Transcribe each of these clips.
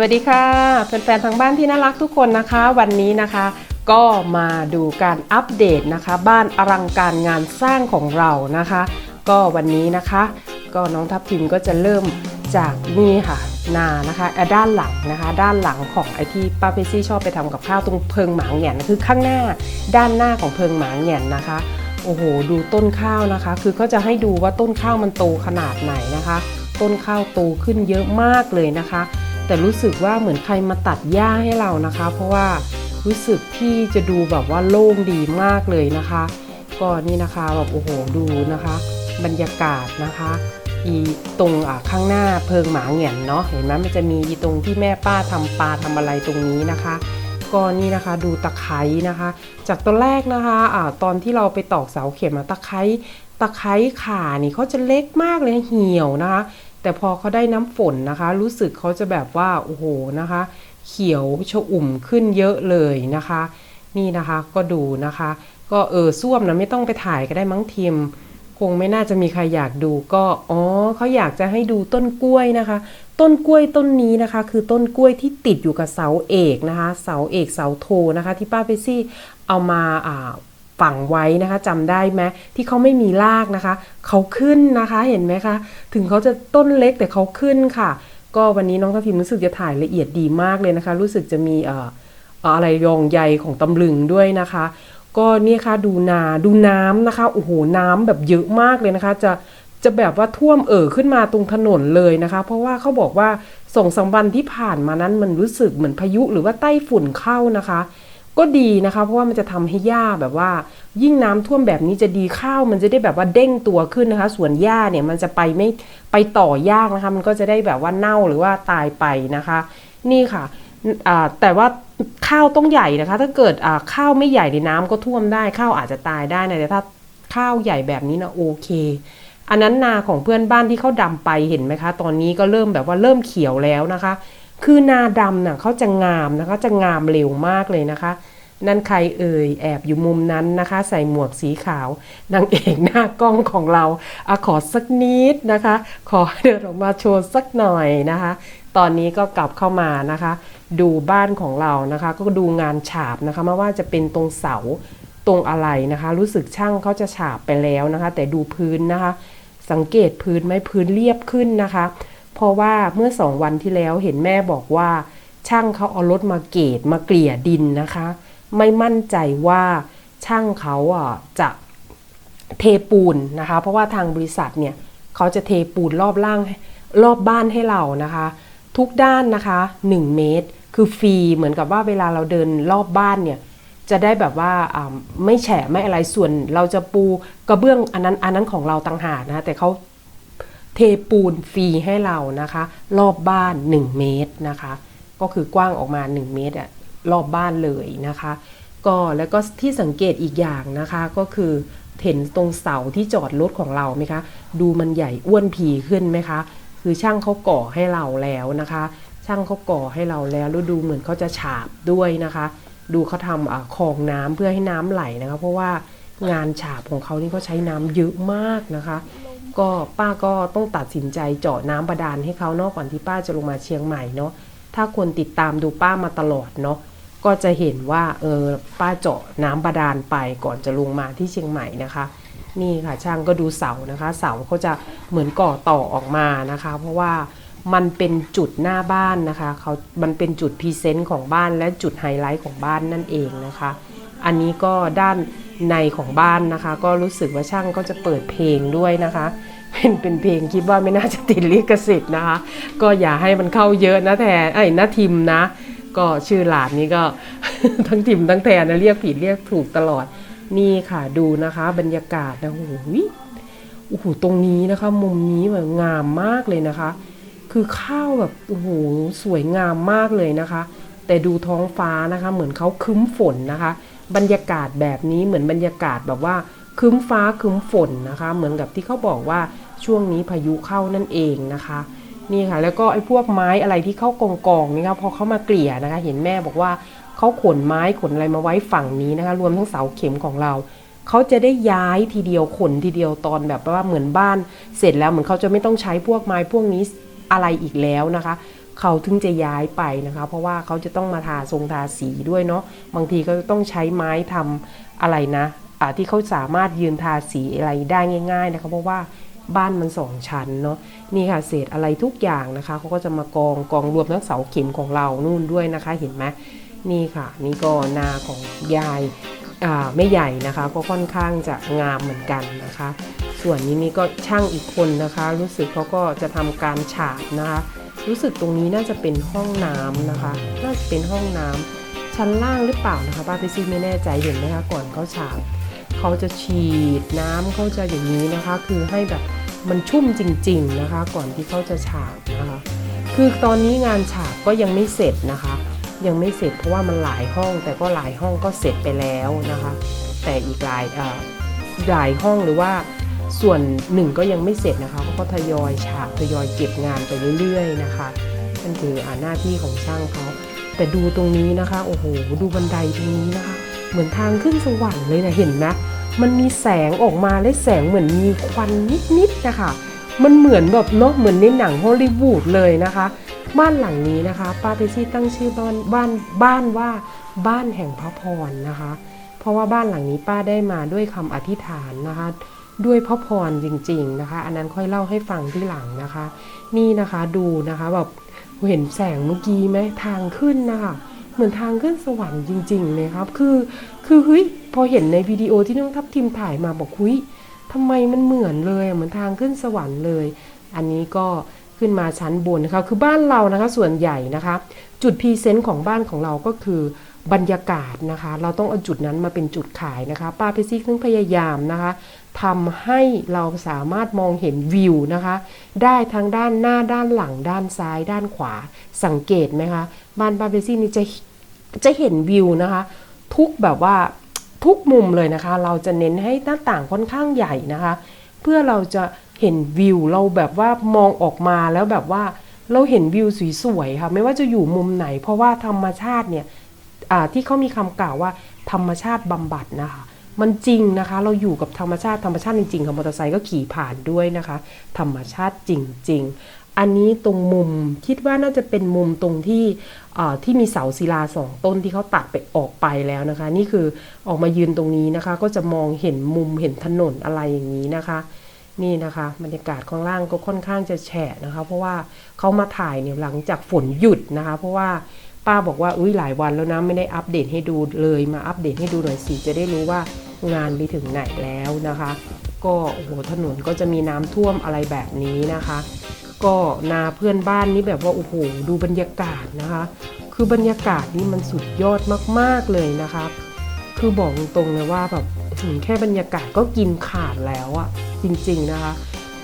วัสดีค่ะแฟนๆทางบ้านที่น่ารักทุกคนนะคะ วันนี้นะคะ ก็มาดูการอัปเดตนะคะ บ้านอลังการงานสร้างของเรานะคะ ก็วันนี้นะคะ ก็น้องทัพทิมก็จะเริ่มจากนี่ค่ะนานะคะด้านหลังนะคะ ด้านหลังของไอที่ป้าเพซี่ชอบไปทำกับข้าวตรงเพิงหมาแหงนคือข้างหน้าด้านหน้าของเพิงหมาแหงนนะคะโอ้โหดูต้นข้าวนะคะ คือเขาจะให้ดูว่าต้นข้าวมันโตขนาดไหนนะคะ ต้นข้าวโตขึ้นเยอะมากเลยนะคะ แต่รู้สึกว่าเหมือนใครมาตัดหญ้าให้เรานะคะ เพราะว่ารู้สึกที่จะดูแบบว่าโล่งดีมากเลยนะคะ ก็นี่นะคะแบบโอ้โหดูนะคะ บรรยากาศนะคะอีตรงอ่าข้างหน้าเพิงหมาเหงียนเนาะเห็นไหมมันจะมีอีตรงที่แม่ป้าทำปลาทำอะไรตรงนี้นะคะก็นี่นะคะดูตะไคร้นะคะ จากตอนแรกนะคะอ่าตอนที่เราไปตอกเสาเข็มตะไคร้ตะไคร้ขานี่เขาจะเล็กมากเลยเหี่ยวนะคะ แต่พอเขาได้น้ำฝนนะคะ รู้สึกเขาจะแบบว่าโอ้โหนะคะ เขียวชอุ่มขึ้นเยอะเลยนะคะ นี่นะคะก็ดูนะคะ ก็เออส้วมนะไม่ต้องไปถ่ายก็ได้มั้งทีมคงไม่น่าจะมีใครอยากดูก็อ๋อเขาอยากจะให้ดูต้นกล้วยนะคะ ต้นกล้วยต้นนี้นะคะ คือต้นกล้วยที่ติดอยู่กับเสาเอกนะคะ เสาเอกเสาโทนะคะ ที่ป้าเปซี่เอามาอ่า ฝังไว้นะคะจำได้ไหมที่เขาไม่มีรากนะคะ เขาขึ้นนะคะเห็นไหมคะ ถึงเขาจะต้นเล็กแต่เขาขึ้นค่ะ ก็วันนี้น้องทัพทิมรู้สึกจะถ่ายละเอียดดีมากเลยนะคะ รู้สึกจะมีเอ่ออะไรยองใยของตำลึงด้วยนะคะ ก็เนี่ยค่ะดูนาดูน้ำนะคะโอ้โหน้ำแบบเยอะมากเลยนะคะ จะจะแบบว่าท่วมเอ่อขึ้นมาตรงถนนเลยนะคะ เพราะว่าเขาบอกว่าส่งสัมวันที่ผ่านมานั้นมันรู้สึกเหมือนพายุหรือว่าไต้ฝุ่นเข้านะคะ ก็ดีนะคะ เพราะว่ามันจะทำให้หญ้าแบบว่า ยิ่งน้ำท่วมแบบนี้จะดีข้าวมันจะได้แบบว่าเด้งตัวขึ้นนะคะ ส่วนหญ้าเนี่ยมันจะไปไม่ไปต่อยากนะคะ มันก็จะได้แบบว่าเน่าหรือว่าตายไปนะคะ นี่ค่ะแต่ว่าข้าวต้องใหญ่นะคะ ถ้าเกิดข้าวไม่ใหญ่ในน้ำก็ท่วมได้ข้าวอาจจะตายได้นะแต่ถ้าข้าวใหญ่แบบนี้นะโอเค อันนั้นนาของเพื่อนบ้านที่เขาดำไปเห็นไหมคะ ตอนนี้ก็เริ่มแบบว่าเริ่มเขียวแล้วนะคะ คือนาดำน่ะเขาจะงามนะคะจะงามเร็วมากเลยนะคะ นั่นใครเอ่ยแอบอยู่มุมนั้นนะคะ ใส่หมวกสีขาวนางเอกหน้ากล้องของเราอะขอสักนิดนะคะ ขอเดินออกมาโชว์สักหน่อยนะคะ ตอนนี้ก็กลับเข้ามานะคะ ดูบ้านของเรานะคะ ก็ดูงานฉาบนะคะไม่ว่าจะเป็นตรงเสาตรงอะไรนะคะ รู้สึกช่างเขาจะฉาบไปแล้วนะคะ แต่ดูพื้นนะคะ สังเกตพื้นไหมพื้นเรียบขึ้นนะคะ เพราะว่าเมื่อสองวันที่แล้วเห็นแม่บอกว่า ช่างเขาเอารถมาเกตมาเกลี่ยดินนะคะ ไม่มั่นใจว่าช่างเขาอะจะเทปูนนะคะ เพราะว่าทางบริษัทเนี่ยเขาจะเทปูนรอบล่างรอบบ้านให้เรานะคะ ทุกด้านนะคะ 1 เมตร คือฟรีเหมือนกับว่าเวลาเราเดินรอบบ้านเนี่ยจะได้แบบว่าไม่แฉะไม่อะไรส่วนเราจะปูกระเบื้องอันนั้นอันนั้นของเราต่างหากนะคะแต่เขาเทปูนฟรีให้เรานะคะ รอบบ้าน 1 เมตรนะคะ ก็คือกว้างออกมา 1 เมตรอะ รอบบ้านเลยนะคะ ก็แล้วก็ที่สังเกตอีกอย่างนะคะก็คือเห็นตรงเสาที่จอดรถของเราไหมคะ ดูมันใหญ่อ้วนผีขึ้นไหมคะ คือช่างเขาก่อให้เราแล้วนะคะ ช่างเขาก่อให้เราแล้วแล้วดูเหมือนเขาจะฉาบด้วยนะคะ ดูเขาทำอ่าคลองน้ำเพื่อให้น้ำไหลนะคะ เพราะว่างานฉาบของเขานี่เขาใช้น้ำเยอะมากนะคะ ก็ป้าก็ต้องตัดสินใจเจาะน้ำบาดาลให้เขาเนาะก่อนที่ป้าจะลงมาเชียงใหม่เนาะถ้าคนติดตามดูป้ามาตลอดเนาะ ก็จะเห็นว่าเออป้าเจาะน้ำบาดาลไปก่อนจะลงมาที่เชียงใหม่นะคะ นี่ค่ะช่างก็ดูเสานะคะ เสาเขาจะเหมือนก่อต่อออกมานะคะ เพราะว่ามันเป็นจุดหน้าบ้านนะคะเขามันเป็นจุดพรีเซนต์ของบ้านและจุดไฮไลท์ของบ้านนั่นเองนะคะ อันนี้ก็ด้านในของบ้านนะคะ ก็รู้สึกว่าช่างก็จะเปิดเพลงด้วยนะคะเป็นเป็นเพลงคิดว่าไม่น่าจะติดลิขสิทธิ์นะคะ ก็อย่าให้มันเข้าเยอะนะแทนไอ้นะทิมนะ ก็ชื่อหลานนี้ก็ ทั้งทิมทั้งแทนนะเรียกผิดเรียกถูกตลอดนี่ค่ะดูนะคะ บรรยากาศนะโอ้โหโอ้โหตรงนี้นะคะ มุมนี้แบบงามมากเลยนะคะ คือข้าวแบบโอ้โหสวยงามมากเลยนะคะ แต่ดูท้องฟ้านะคะ เหมือนเขาคึ้มฝนนะคะ บรรยากาศแบบนี้เหมือนบรรยากาศแบบว่าคึ้มฟ้าคึ้มฝนนะคะ เหมือนกับที่เขาบอกว่าช่วงนี้พายุเข้านั่นเองนะคะ นี่ค่ะ แล้วก็ไอ้พวกไม้อะไรที่เข้ากองกองนี่ค่ะพอเขามาเกลี่ยนะคะ เห็นแม่บอกว่าเขาขนไม้ขนอะไรมาไว้ฝั่งนี้นะคะ รวมทั้งเสาเข็มของเราเขาจะได้ย้ายทีเดียวขนทีเดียวตอนแบบว่าเหมือนบ้าน เสร็จแล้วเหมือนเขาจะไม่ต้องใช้พวกไม้พวกนี้อะไรอีกแล้วนะคะเขาถึงจะย้ายไปนะคะ เพราะว่าเขาจะต้องมาทาทรงทาสีด้วยเนาะบางทีก็ต้องใช้ไม้ทำอะไรนะที่เขาสามารถยืนทาสีอะไรได้ง่าย ๆนะคะ เพราะว่า บ้านมันสองชั้นเนาะนี่ค่ะเศษอะไรทุกอย่างนะคะเขาก็จะมากองกองรวมทั้งเสาเข็มของเรานู่นด้วยนะคะเห็นไหมนี่ค่ะนี่ก็นาของยายไม่ใหญ่นะคะก็ค่อนข้างจะงามเหมือนกันนะคะ ส่วนนี้นี่ก็ช่างอีกคนนะคะ รู้สึกเขาก็จะทำการฉาบนะคะ รู้สึกตรงนี้น่าจะเป็นห้องน้ำนะคะ น่าจะเป็นห้องน้ำชั้นล่างหรือเปล่านะคะป้าพิซี่ไม่แน่ใจเห็นไหมคะก่อนเขาฉาบเขาจะฉีดน้ำเขาจะอย่างนี้นะคะ คือให้แบบ มันชุ่มจริง ๆนะคะ ก่อนที่เขาจะฉาบนะคะ คือตอนนี้งานฉาบก็ยังไม่เสร็จนะคะ ยังไม่เสร็จเพราะว่ามันหลายห้อง แต่ก็หลายห้องก็เสร็จไปแล้วนะคะ แต่อีกหลายอ่าหลายห้องหรือว่าส่วนหนึ่งก็ยังไม่เสร็จนะคะเขาก็ทยอยฉาบทยอยเก็บงานไปเรื่อยๆนะคะนั่นคืออหน้าที่ของช่างเขาแต่ดูตรงนี้นะคะโอ้โหดูบันไดตรงนี้นะคะ เหมือนทางขึ้นสวรรค์เลยนะเห็นไหม มันมีแสงออกมาและแสงเหมือนมีควันนิดๆนะคะมันเหมือนแบบเนาะเหมือนในหนังฮอลลีวูดเลยนะคะ บ้านหลังนี้นะคะป้าเปซี่ตั้งชื่อบ้านบ้านบ้านว่าบ้านแห่งพระพรนะคะ เพราะว่าบ้านหลังนี้ป้าได้มาด้วยคำอธิษฐานนะคะ ด้วยพระพรจริง ๆนะคะ อันนั้นค่อยเล่าให้ฟังที่หลังนะคะ นี่นะคะดูนะคะแบบเห็นแสงเมื่อกี้ไหมทางขึ้นนะคะเหมือนทางขึ้นสวรรค์จริงๆเลยครับ คือ คือเฮ้ยพอเห็นในวิดีโอที่น้องทัพทิมถ่ายมาบอกหุยทำไมมันเหมือนเลยเหมือนทางขึ้นสวรรค์เลย อันนี้ก็ขึ้นมาชั้นบนนะคะคือบ้านเรานะคะส่วนใหญ่นะคะ จุดพรีเซนต์ของบ้านของเราก็คือบรรยากาศนะคะ เราต้องเอาจุดนั้นมาเป็นจุดขายนะคะป้าเพซี่ซึ่งพยายามนะคะทำให้เราสามารถมองเห็นวิวนะคะ ได้ทั้งด้านหน้าด้านหลัง ด้านซ้าย ด้านขวาสังเกตไหมคะ บ้านป้าเพซี่นี่จะจะเห็นวิวนะคะ ทุกแบบว่าทุกมุมเลยนะคะ เราจะเน้นให้หน้าต่างค่อนข้างใหญ่นะคะ เพื่อเราจะเห็นวิวเราแบบว่ามองออกมาแล้วแบบว่าเราเห็นวิวสวยๆค่ะไม่ว่าจะอยู่มุมไหน เพราะว่าธรรมชาติเนี่ยที่เขามีคำกล่าวว่าธรรมชาติบำบัดนะคะ มันจริงนะคะ เราอยู่กับธรรมชาติธรรมชาติจริงๆค่ะมอเตอร์ไซค์ก็ขี่ผ่านด้วยนะคะ ธรรมชาติจริง ๆ อันนี้ตรงมุมคิดว่าน่าจะเป็นมุมตรงที่ที่มีเสาศิลาสองต้นที่เขาตัดไปออกไปแล้วนะคะ นี่คือออกมายืนตรงนี้นะคะ ก็จะมองเห็นมุมเห็นถนนอะไรอย่างนี้นะคะ นี่นะคะบรรยากาศข้างล่างก็ค่อนข้างจะแฉะนะคะ เพราะว่าเขามาถ่ายเนี่ยหลังจากฝนหยุดนะคะ เพราะว่าป้าบอกว่าอุ้ยหลายวันแล้วนะไม่ได้อัปเดตให้ดูเลยมาอัปเดตให้ดูหน่อยสิจะได้รู้ว่างานไปถึงไหนแล้วนะคะ ก็โอ้โหถนนก็จะมีน้ำท่วมอะไรแบบนี้นะคะ ก็นาเพื่อนบ้านนี่แบบว่าโอ้โหดูบรรยากาศนะคะ คือบรรยากาศนี่มันสุดยอดมากๆเลยนะคะ คือบอกตรงๆเลยว่าแบบถึงแค่บรรยากาศก็กินขาดแล้วอะจริงๆนะคะ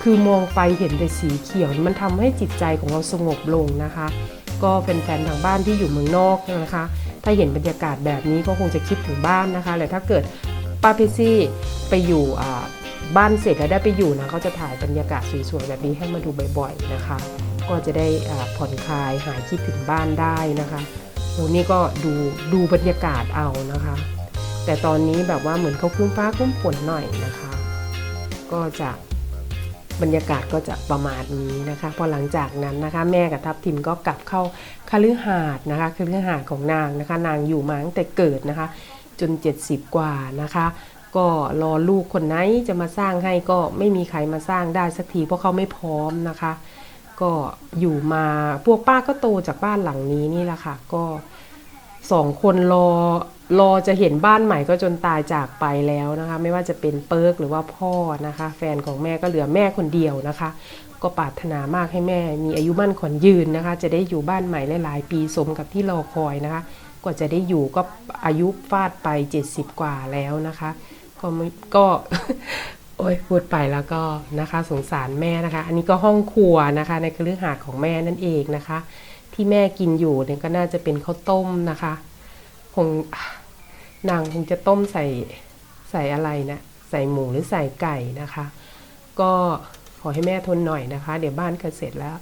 คือมองไปเห็นแต่สีเขียวมันทำให้จิตใจของเราสงบลงนะคะ ก็แฟนๆทางบ้านที่อยู่เมืองนอกนะคะ ถ้าเห็นบรรยากาศแบบนี้ก็คงจะคิดถึงบ้านนะคะแต่ถ้าเกิดป้าเพซี่ไปอยู่อ่า บ้านเสร็จแล้วได้ไปอยู่นะเขาจะถ่ายบรรยากาศสวยๆแบบนี้ให้มาดูบ่อยๆนะคะ ก็จะได้ผ่อนคลายหายคิดถึงบ้านได้นะคะโหนี่ก็ดูดูบรรยากาศเอานะคะ แต่ตอนนี้แบบว่าเหมือนเขาคลุ้มฟ้าคลุ้มฝนหน่อยนะคะ ก็จะบรรยากาศก็จะประมาณนี้นะคะ พอหลังจากนั้นนะคะ แม่กับทัพทิมก็กลับเข้าคฤหาสน์นะคะคฤหาสน์ของนางนะคะ นางอยู่มาตั้งแต่เกิดนะคะ จน 70 กว่านะคะ ก็รอลูกคนไหนจะมาสร้างให้ก็ไม่มีใครมาสร้างได้สักทีเพราะเขาไม่พร้อมนะคะ ก็อยู่มาพวกป้าก็โตจากบ้านหลังนี้นี่แหละค่ะ ก็สองคนรอรอจะเห็นบ้านใหม่ก็จนตายจากไปแล้วนะคะ ไม่ว่าจะเป็นเปิร์กหรือว่าพ่อนะคะ แฟนของแม่ก็เหลือแม่คนเดียวนะคะ ก็ปรารถนามากให้แม่ มีอายุมั่นขวัญยืนนะคะ จะได้อยู่บ้านใหม่หลายๆปีสมกับที่รอคอยนะคะ กว่าจะได้อยู่ก็อายุฟาดไป 70 กว่าแล้วนะคะ ก็ไม่ก็โอ้ยพูดไปแล้วก็นะคะสงสารแม่นะคะ อันนี้ก็ห้องครัวนะคะ ในคฤหาสน์ของแม่นั่นเองนะคะ ที่แม่กินอยู่เนี่ยก็น่าจะเป็นข้าวต้มนะคะคงนางคงจะต้มใส่ใส่อะไรนะใส่หมูหรือใส่ไก่นะคะ ก็ขอให้แม่ทนหน่อยนะคะ เดี๋ยวบ้านก็เสร็จแล้ว